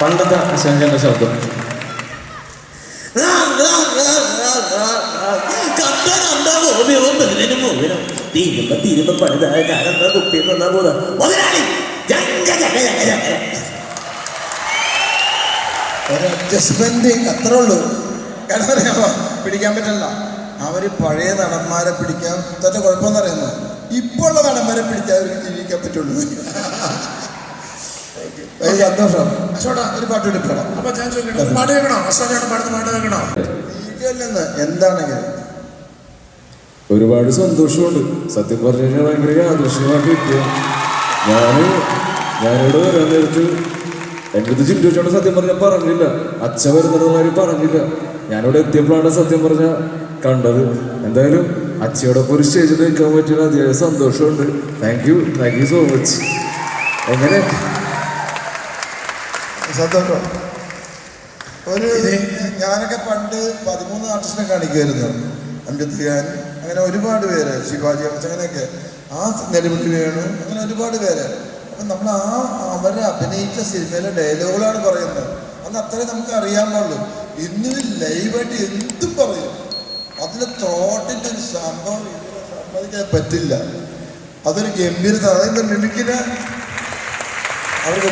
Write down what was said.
പണ്ടത്തെ അശാങ്കന്റെ ശബ്ദം. കണ്ട കണ്ട അത്രേ ഉള്ളൂ. കാരണം പിടിക്കാൻ പറ്റില്ല. അവർ പഴയ നടന്മാരെ പിടിക്കാൻ തന്നെ കുഴപ്പമെന്ന് അറിയുന്നത് ഇപ്പോൾ ഉള്ള നടന്മാരെ പിടിക്കാൻ അവർക്ക് ജീവിക്കാൻ പറ്റുള്ളൂ. ഞാൻ ഒരുപാട് സന്തോഷമുണ്ട്. സത്യം പറഞ്ഞു കഴിഞ്ഞാൽ ഭയങ്കര യാദൃശ്യമായിട്ട് കിട്ടിയ. ഞാൻ ഞാനിവിടെ വരാൻ നേരത്ത് എന്റെ അടുത്ത് ചിന്തിച്ചോണ്ട് സത്യം പറഞ്ഞാൽ പറഞ്ഞില്ല. അച്ഛ വരുന്നതുമാതിരി പറഞ്ഞില്ല. ഞാനിവിടെ എത്തിയപ്പോഴാണ് സത്യം പറഞ്ഞ കണ്ടത്. എന്തായാലും അച്ഛയോടൊപ്പം ഒരു സ്റ്റേജിൽ നിൽക്കാൻ പറ്റിയ അതിയായ സന്തോഷമുണ്ട്. Thank you thank you so much എങ്ങനെ? സന്തോഷം. ഒരു ഞാനൊക്കെ പണ്ട് പതിമൂന്ന് ആർട്ടിസ്റ്റിനെ കാണിക്കുമായിരുന്നു. അംജദ് ഖാൻ അങ്ങനെ ഒരുപാട് പേര് ശിവാജി അങ്ങനെയൊക്കെ. ആ നെടുമുട്ടി വേണു അങ്ങനെ ഒരുപാട് പേര്. അപ്പം നമ്മൾ ആ അവരെ അഭിനയിച്ച സിനിമയിലെ ഡയലോഗുകളാണ് പറയുന്നത്. അന്ന് അത്രയും നമുക്ക് അറിയാമുള്ളൂ ഇന്ന് ലൈവായിട്ട് എന്തും പറയും. അതിന് തോട്ടിന്റെ ഒരു സംഭവം സമ്മതിക്കാൻ പറ്റില്ല. അതൊരു ഗംഭീരത. അതായത് മിമിക്കിന്? അവർക്ക്